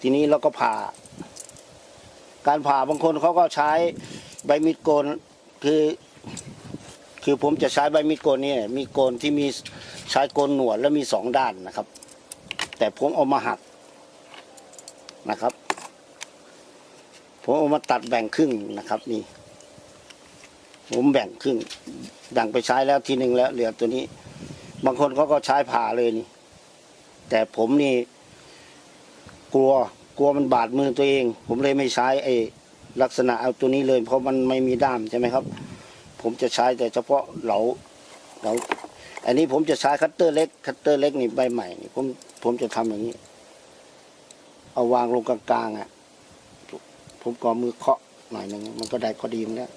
ทีนี้เราก็ผ่า การผ่าบางคนเขาก็ใช้ใบมีดโกนคือคือผมจะใช้ใบมีดโกนนี่มีดโกนที่มีใช้โกนหนวดแล้วมีสองด้านนะครับ แต่ผมเอามาหักนะครับ ผมเอามาตัดแบ่งครึ่งนะครับนี่ ผมแบ่งครึ่งแบ่งไปใช้แล้วทีหนึ่งแล้วเหลือตัวนี้ บางคนเขาก็ใช้ผ่าเลยนี่ แต่ผมนี่ กลัวกลัวมันบาดมือตัวเอง ผมเลยไม่ใช้ไอ้ลักษณะเอาตัวนี้เลย เพราะมันไม่มีด้ามใช่ไหมครับ ผมจะใช้แต่เฉพาะเหลาเหลาอันนี้ผมจะใช้คัตเตอร์เล็ก คัตเตอร์เล็กนี่ใบใหม่นี่ผมผมจะทำอย่างนี้ เอาวางลงกลางๆอะผมก็มือเคาะหน่อยหนึ่งมันก็ได้พอดีแล้ว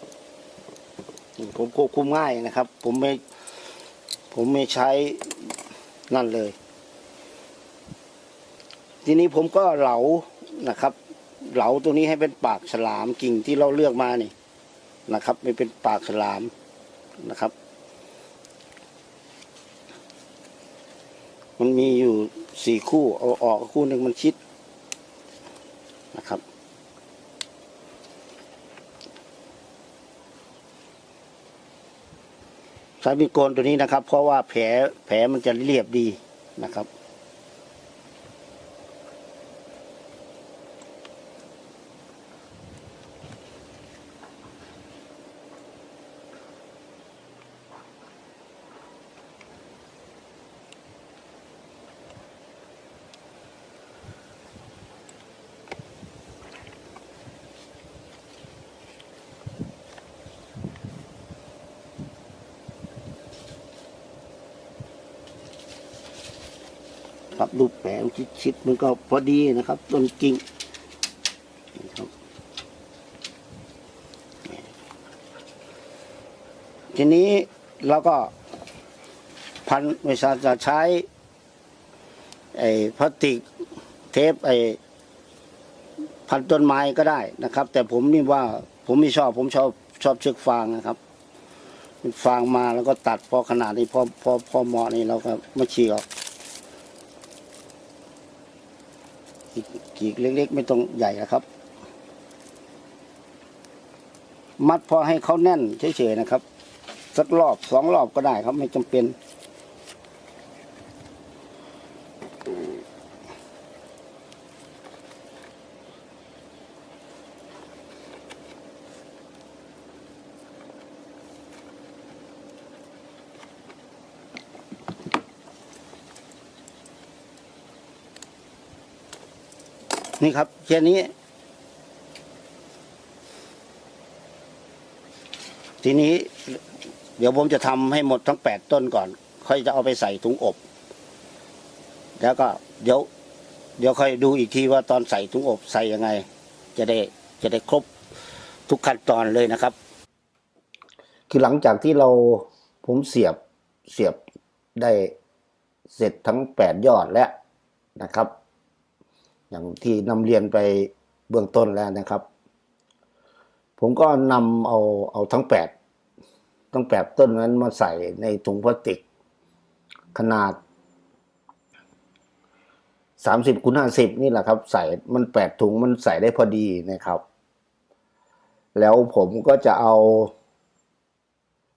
ผมควบคุมง่ายนะครับ ผมไม่ ผมไม่ใช้นั่นเลย ทีนี้ผมก็เหลานะครับ เหลาตัวนี้ให้เป็นปากฉลามกิ่งที่เราเลือกมานี่นะครับไม่เป็นปากฉลามนะครับ มันมีอยู่สี่คู่เอาออกคู่หนึ่งมันชิดนะครับใช้มีดโกนตัวนี้นะครับ เพราะว่าแผลแผลมันจะเรียบดีนะครับ ครับรูปแผลชิดๆมันก็พอดีนะครับ ต้นกิ่งนะครับทีนี้เราก็พันไม่ทราจะใช้ไอ้พลาสติกเทปไอ้พันต้นไม้ก็ได้นะครับ แต่ผมนี่ว่าผมไม่ชอบ ผมชอบชอบเชือกฟางนะครับฟางมาแล้วก็ตัดพอขนาดนี้พอพอพอเหมาะนี่เราก็มาฉีกออก กีกเล็ก ๆ ไม่ต้องใหญ่นะครับ มัดพอให้เขาแน่นเฉยๆนะครับ สักรอบสองรอบก็ได้ครับไม่จำเป็น นี่ครับแค่นี้ ทีนี้ เดี๋ยวผมจะทำให้หมดทั้งแปดต้นก่อน ค่อยจะเอาไปใส่ถุงอบ แล้วก็เดี๋ยว เดี๋ยวค่อยดูอีกทีว่าตอนใส่ถุงอบใส่ยังไง จะได้จะได้ครบทุกขั้นตอนเลยนะครับ คือหลังจากที่เราผมเสียบเสียบได้เสร็จทั้งแปดยอดแล้วนะครับ อย่างที่นำเรียนไปเบื้องต้นแล้วนะครับ ผมก็นำเอาเอาทั้งแปดทั้งแปดต้นนั้นมาใส่ในถุงพลาสติก ขนาดสามสิบคูณห้าสิบนี่แหละครับ ใส่มันแปดถุงมันใส่ได้พอดีนะครับ แล้วผมก็จะเอา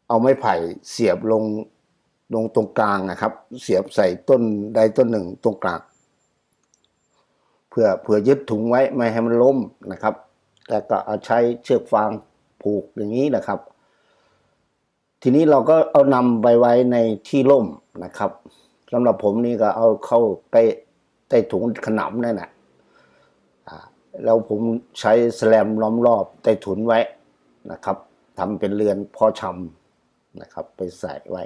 เอาไม้ไผ่เสียบลงลงตรงกลางนะครับ เสียบใส่ต้นใดต้นหนึ่งตรงกลาง พื่อเพื่อยึดถุงไว้ไม่ให้มันล้มนะครับ แล้วก็เอาใช้เชือกฟางผูกอย่างนี้นะครับ ทีนี้เราก็เอานำไปไว้ในที่ร่มนะครับสำหรับผมนี่ก็เอาเข้าใต้ใต้ถุงขนำนั่นแหละแล้วผมใช้แสลมล้อมรอบใต้ถุนไว้นะครับทำเป็นเรือนพอชำนะครับ ไปใส่ไว้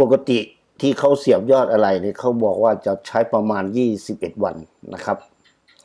ปกติ ที่เขาเสียบยอดอะไรเนี่ยเขาบอกว่าจะใช้ประมาณ 21 วันนะครับ